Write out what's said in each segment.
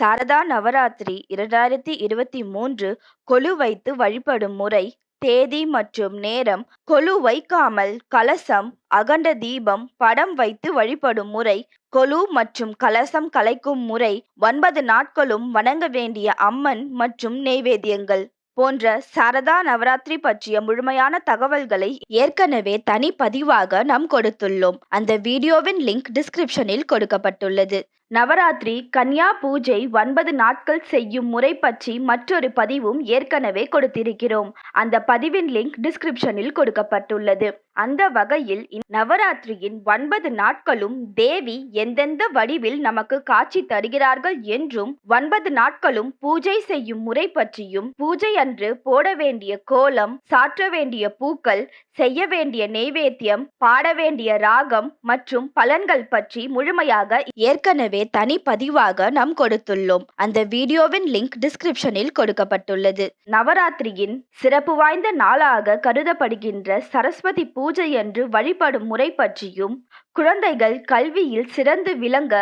சாரதா நவராத்திரி இரண்டாயிரத்தி இருபத்தி மூன்று கொலு வைத்து வழிபடும் முறை தேதி மற்றும் நேரம் கொலு வைக்காமல் கலசம் அகண்ட தீபம் படம் வைத்து வழிபடும் முறை கொலு மற்றும் கலசம் கலைக்கும் முறை ஒன்பது நாட்களும் வணங்க வேண்டிய அம்மன் மற்றும் நெய்வேத்தியங்கள் போன்ற சாரதா நவராத்திரி பற்றிய முழுமையான தகவல்களை ஏற்கனவே தனி பதிவாக நாம் கொடுத்துள்ளோம். அந்த வீடியோவின் லிங்க் டிஸ்கிரிப்ஷனில் கொடுக்கப்பட்டுள்ளது. நவராத்திரி கன்யா பூஜை ஒன்பது நாட்கள் செய்யும் முறை பற்றி மற்றொரு பதிவும் ஏற்கனவே கொடுத்திருக்கிறோம். அந்த பதிவின் லிங்க் டிஸ்கிரிப்ஷனில் கொடுக்கப்பட்டுள்ளது. அந்த வகையில் நவராத்திரியின் ஒன்பது நாட்களும் தேவி எந்தெந்த வடிவில் நமக்கு காட்சி தருகிறார்கள் என்றும் ஒன்பது நாட்களும் பூஜை செய்யும் முறை பற்றியும் பூஜை அன்று போட வேண்டிய கோலம் சாற்ற வேண்டிய பூக்கள் செய்ய வேண்டிய நெய்வேத்தியம் பாட வேண்டிய ராகம் மற்றும் பலன்கள் பற்றி முழுமையாக ஏற்கனவே தனி பதிவாக நாம் கொடுத்துள்ளோம். அந்த வீடியோவின் லிங்க் டிஸ்கிரிப்ஷனில் கொடுக்கப்பட்டுள்ளது. நவராத்திரியின் சிறப்பு வாய்ந்த நாளாக கருதப்படுகின்ற சரஸ்வதி பூஜை என்று வழிபடும் முறை பற்றியும் குழந்தைகள் கல்வியில் சிறந்து விளங்க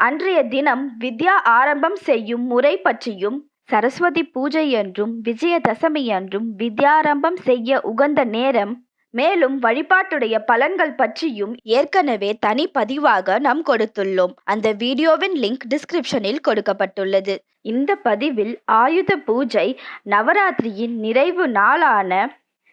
அன்றைய தினம் வித்யா ஆரம்பம் செய்யும் முறை பற்றியும் சரஸ்வதி பூஜை என்றும் விஜயதசமி என்றும் வித்யாரம்பம் செய்ய உகந்த நேரம் மேலும் வழிபாட்டுடைய பலன்கள் பற்றியும் ஏற்கனவே தனி பதிவாக நாம் கொடுத்துள்ளோம். அந்த வீடியோவின் லிங்க் டிஸ்கிரிப்ஷனில் கொடுக்கப்பட்டுள்ளது. இந்த பதிவில் ஆயுத பூஜை நவராத்திரியின் நிறைவு நாளான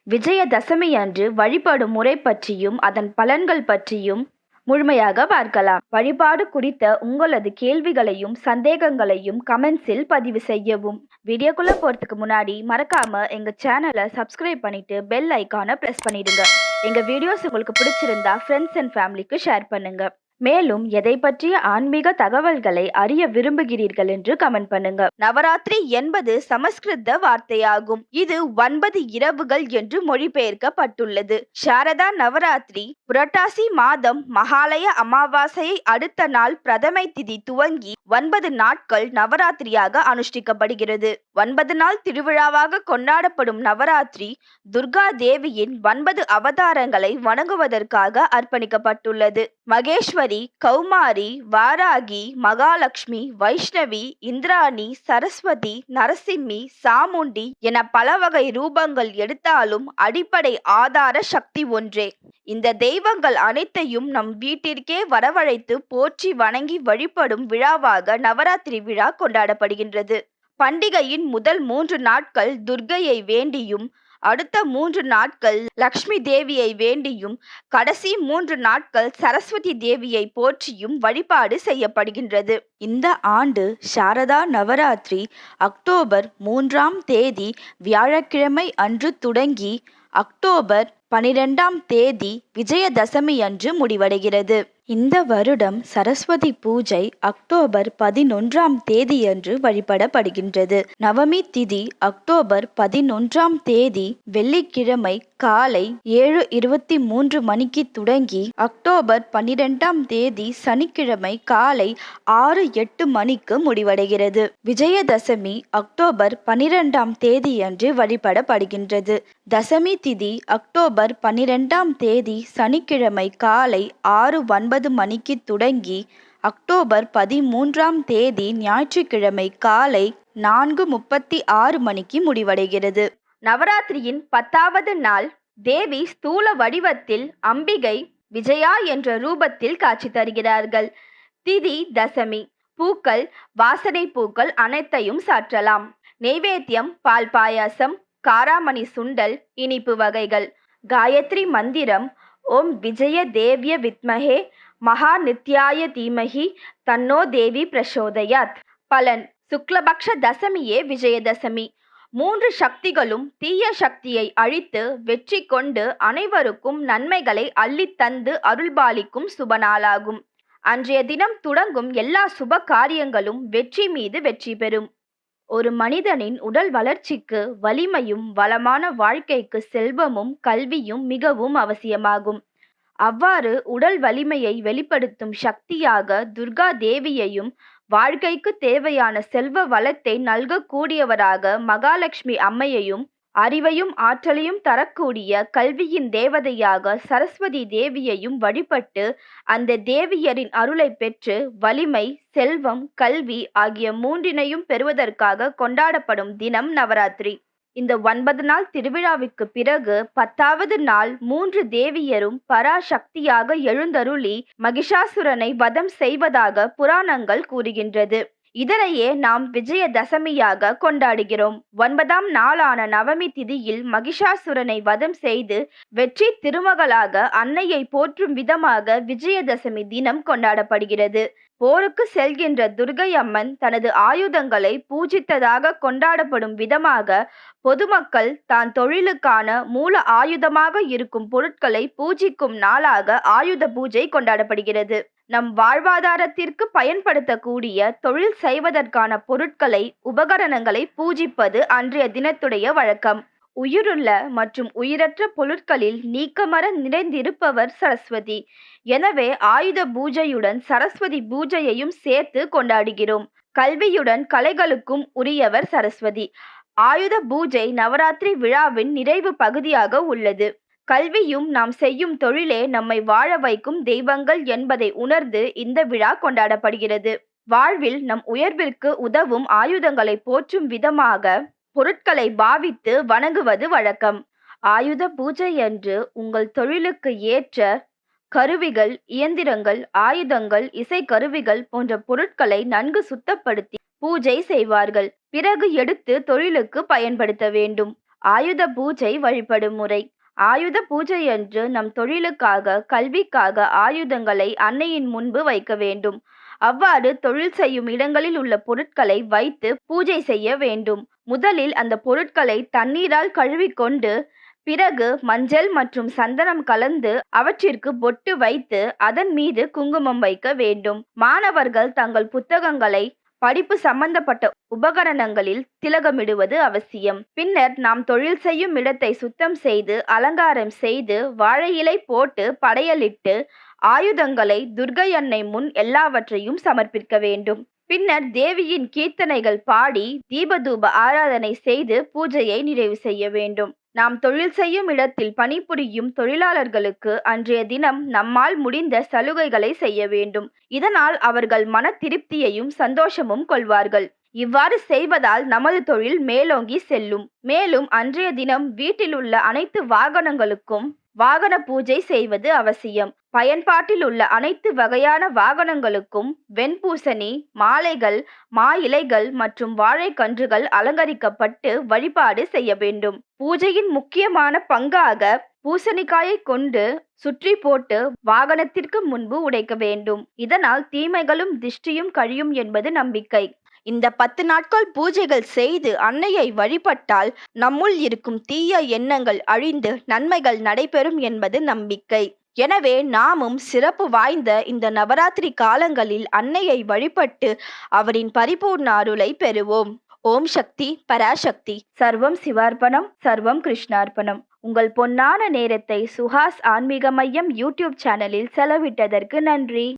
விஜயதசமி அன்று வழிபடும் முறை பற்றியும் அதன் பலன்கள் பற்றியும் முழுமையாக பார்க்கலாம். வழிபாடு குறித்த உங்களது கேள்விகளையும் சந்தேகங்களையும் கமெண்ட்ஸில் பதிவு செய்யவும். வீடியோக்குள்ளே போறதுக்கு முன்னாடி மறக்காம எங்க சேனலை சப்ஸ்கிரைப் பண்ணிட்டு பெல் ஐக்கானை ப்ரெஸ் பண்ணிவிடுங்க எங்க வீடியோஸ் உங்களுக்கு பிடிச்சிருந்தா ஃப்ரெண்ட்ஸ் அண்ட் ஃபேமிலிக்கு ஷேர் பண்ணுங்க. மேலும் எதை பற்றிய ஆன்மீக தகவல்களை அறிய விரும்புகிறீர்கள் என்று கமெண்ட் பண்ணுங்க. நவராத்திரி என்பது சமஸ்கிருத வார்த்தையாகும். இது ஒன்பது இரவுகள் என்று மொழிபெயர்க்கப்பட்டுள்ளது. சாரதா நவராத்திரி புரட்டாசி மாதம் மகாலய அமாவாசையை அடுத்த நாள் பிரதமை திதி துவங்கி ஒன்பது நாட்கள் நவராத்திரியாக அனுஷ்டிக்கப்படுகிறது. ஒன்பது நாள் திருவிழாவாக கொண்டாடப்படும் நவராத்திரி துர்கா தேவியின் ஒன்பது அவதாரங்களை வணங்குவதற்காக அர்ப்பணிக்கப்பட்டுள்ளது. மகேஸ்வரி கௌமாரி வாராகி மகாலட்சுமி வைஷ்ணவி இந்திராணி சரஸ்வதி நரசிம்மி சாமுண்டி என பல வகை ரூபங்கள் எடுத்தாலும் அடிப்படை ஆதார சக்தி ஒன்றே. இந்த தெய்வங்கள் அனைத்தையும் நம் வீட்டிற்கே வரவழைத்து போற்றி வணங்கி வழிபடும் விழாவாக நவராத்திரி விழா கொண்டாடப்படுகின்றது. பண்டிகையின் முதல் மூன்று நாட்கள் துர்க்கையை வேண்டியும் அடுத்த மூன்று நாட்கள் லக்ஷ்மி தேவியை வேண்டியும் கடைசி மூன்று நாட்கள் சரஸ்வதி தேவியை போற்றியும் வழிபாடு செய்யப்படுகின்றது. இந்த ஆண்டு சாரதா நவராத்திரி அக்டோபர் மூன்றாம் தேதி வியாழக்கிழமை அன்று தொடங்கி அக்டோபர் பனிரெண்டாம் தேதி விஜயதசமி அன்று முடிவடைகிறது. இந்த வருடம் சரஸ்வதி பூஜை அக்டோபர் பதினொன்றாம் தேதியன்று வழிபடப்படுகின்றது. நவமி திதி அக்டோபர் பதினொன்றாம் தேதி வெள்ளிக்கிழமை காலை ஏழு இருபத்தி மூன்று மணிக்கு தொடங்கி அக்டோபர் பன்னிரெண்டாம் தேதி சனிக்கிழமை காலை ஆறு எட்டு மணிக்கு முடிவடைகிறது. விஜயதசமி அக்டோபர் பன்னிரெண்டாம் தேதியன்று வழிபடப்படுகின்றது. தசமி திதி அக்டோபர் பன்னிரெண்டாம் தேதி சனிக்கிழமை காலை ஆறு ஒன்பது மணிக்கு தொடங்கி அக்டோபர் பதிமூன்றாம் தேதி ஞாயிற்றுக்கிழமை காலை நான்கு முப்பத்தி ஆறு மணிக்கு முடிவடைகிறது. நவராத்திரியின் பத்தாவது நாள் தேவி ஸ்தூல வடிவத்தில் அம்பிகை விஜயா என்ற ரூபத்தில் காட்சி தருகிறார்கள். திதி தசமி பூக்கள் வாசனை பூக்கள் அனைத்தையும் சாற்றலாம். நெய்வேத்தியம் பால் பாயாசம் காராமணி சுண்டல் இனிப்பு வகைகள் காயத்ரி மந்திரம் ஓம் விஜய தேவ்ய வித்மஹே மகா நித்யாய தீமகி தன்னோ தேவி பிரசோதயாத். பலன். சுக்லபக்ஷ தசமியே விஜயதசமி. மூன்று சக்திகளும் தீய சக்தியை அழித்து வெற்றி கொண்டு அனைவருக்கும் நன்மைகளை அள்ளித்தந்து அருள்பாலிக்கும் சுபநாளாகும். அன்றைய தினம் தொடங்கும் எல்லா சுப காரியங்களும் வெற்றி மீது வெற்றி பெறும். ஒரு மனிதனின் உடல் வளர்ச்சிக்கு வலிமையும் வளமான வாழ்க்கைக்கு செல்வமும் கல்வியும் மிகவும் அவசியமாகும். அவ்வாறு உடல் வலிமையை வெளிப்படுத்தும் சக்தியாக துர்கா தேவியையும் வாழ்க்கைக்கு தேவையான செல்வ வளத்தை நல்கக்கூடியவராக மகாலட்சுமி அம்மையையும் அறிவையும் ஆற்றலையும் தரக்கூடிய கல்வியின் தேவதையாக சரஸ்வதி தேவியையும் வழிபட்டு அந்த தேவியரின் அருளை பெற்று வலிமை செல்வம் கல்வி ஆகிய மூன்றினையும் பெறுவதற்காக கொண்டாடப்படும் தினம் நவராத்திரி. இந்த ஒன்பது நாள் திருவிழாவிற்கு பிறகு பத்தாவது நாள் மூன்று தேவியரும் பராசக்தியாக எழுந்தருளி மகிஷாசுரனை வதம் செய்வதாக புராணங்கள் கூறுகின்றது. இதனையே நாம் விஜயதசமியாக கொண்டாடுகிறோம். ஒன்பதாம் நாளான நவமி திதியில் மகிஷாசுரனை வதம் செய்து வெற்றி திருமகளாக அன்னையை போற்றும் விதமாக விஜயதசமி தினம் கொண்டாடப்படுகிறது. போருக்கு செல்கின்ற துர்கை அம்மன் தனது ஆயுதங்களை பூஜித்ததாக கொண்டாடப்படும் விதமாக பொதுமக்கள் தான் தொழிலுக்கான மூல ஆயுதமாக இருக்கும் பொருட்களை பூஜிக்கும் நாளாக ஆயுத பூஜை கொண்டாடப்படுகிறது. நம் வாழ்வாதாரத்திற்கு பயன்படுத்தக்கூடிய தொழில் செய்வதற்கான பொருட்களை உபகரணங்களை பூஜிப்பது அன்றைய தினத்துடைய வழக்கம். உயிருள்ள மற்றும் உயிரற்ற பொருட்களில் நீக்கமர நிறைந்திருப்பவர் சரஸ்வதி. எனவே ஆயுத பூஜையுடன் சரஸ்வதி பூஜையையும் சேர்த்து கொண்டாடுகிறோம். கல்வியுடன் கலைகளுக்கும் உரியவர் சரஸ்வதி. ஆயுத பூஜை நவராத்திரி விழாவின் நிறைவு பகுதியாக உள்ளது. கல்வியும் நாம் செய்யும் தொழிலே நம்மை வாழ வைக்கும் தெய்வங்கள் என்பதை உணர்ந்து இந்த விழா கொண்டாடப்படுகிறது. வாழ்வில் நம் உயர்விற்கு உதவும் ஆயுதங்களை போற்றும் விதமாக பொருட்களை பாவித்து வணங்குவது வழக்கம். ஆயுத பூஜை என்று உங்கள் தொழிலுக்கு ஏற்ற கருவிகள் இயந்திரங்கள் ஆயுதங்கள் இசை கருவிகள் போன்ற பொருட்களை நன்கு சுத்தப்படுத்தி பூஜை செய்வார்கள். பிறகு எடுத்து தொழிலுக்கு பயன்படுத்த வேண்டும். ஆயுத பூஜை வழிபடும் முறை. ஆயுத பூஜையன்று நம் தொழிலுக்காக கல்விக்காக ஆயுதங்களை அன்னையின் முன்பு வைக்க வேண்டும். அவ்வாறு தொழில் செய்யும் இடங்களில் உள்ள பொருட்களை வைத்து பூஜை செய்ய வேண்டும். முதலில் அந்த பொருட்களை தண்ணீரால் கழுவிக்கொண்டு பிறகு மஞ்சள் மற்றும் சந்தனம் கலந்து அவற்றிற்கு பொட்டு வைத்து அதன் மீது குங்குமம் வைக்க வேண்டும். மாணவர்கள் தங்கள் புத்தகங்களை படிப்பு சம்பந்தப்பட்ட உபகரணங்களில் திலகமிடுவது அவசியம். பின்னர் நாம் தொழில் செய்யும் இடத்தை சுத்தம் செய்து அலங்காரம் செய்து வாழை இலை போட்டு படையலிட்டு ஆயுதங்களை துர்கை அன்னை முன் எல்லாவற்றையும் சமர்ப்பிக்க வேண்டும். பின்னர் தேவியின் கீர்த்தனைகள் பாடி தீபதூப ஆராதனை செய்து பூஜையை நிறைவு செய்ய வேண்டும். நாம் தொழில் செய்யும் இடத்தில் பணிபுரியும் தொழிலாளர்களுக்கு அன்றைய தினம் நம்மால் முடிந்த சலுகைகளை செய்ய வேண்டும். இதனால் அவர்கள் மன திருப்தியையும் சந்தோஷமும் கொள்வார்கள். இவ்வாறு செய்வதால் நமது தொழில் மேலோங்கி செல்லும். மேலும் அன்றைய தினம் வீட்டில் உள்ள அனைத்து வாகனங்களுக்கும் வாகன பூஜை செய்வது அவசியம். பயன்பாட்டில் உள்ள அனைத்து வகையான வாகனங்களுக்கும் வெண்பூசணி மாலைகள் மா இலைகள் மற்றும் வாழைக்கன்றுகள் அலங்கரிக்கப்பட்டு வழிபாடு செய்ய வேண்டும். பூஜையின் முக்கியமான பங்காக பூசணிக்காயை கொண்டு சுற்றி போட்டு வாகனத்திற்கு முன்பு உடைக்க வேண்டும். இதனால் தீமைகளும் திஷ்டியும் கழியும் என்பது நம்பிக்கை. இந்த பத்து நாட்கள் பூஜைகள் செய்து அன்னையை வழிபட்டால் நம்முள் இருக்கும் தீய எண்ணங்கள் அழிந்து நன்மைகள் நடைபெறும் என்பது நம்பிக்கை. எனவே நாமும் சிறப்பு வாய்ந்த இந்த நவராத்திரி காலங்களில் அன்னையை வழிபட்டு அவரின் பரிபூர்ண அருளை பெறுவோம். ஓம் சக்தி பராசக்தி. சர்வம் சிவார்ப்பணம் சர்வம் கிருஷ்ணார்ப்பணம். உங்கள் பொன்னான நேரத்தை சுஹாஸ் ஆன்மீக மையம் யூடியூப் சேனலில் செலவிட்டதற்கு நன்றி.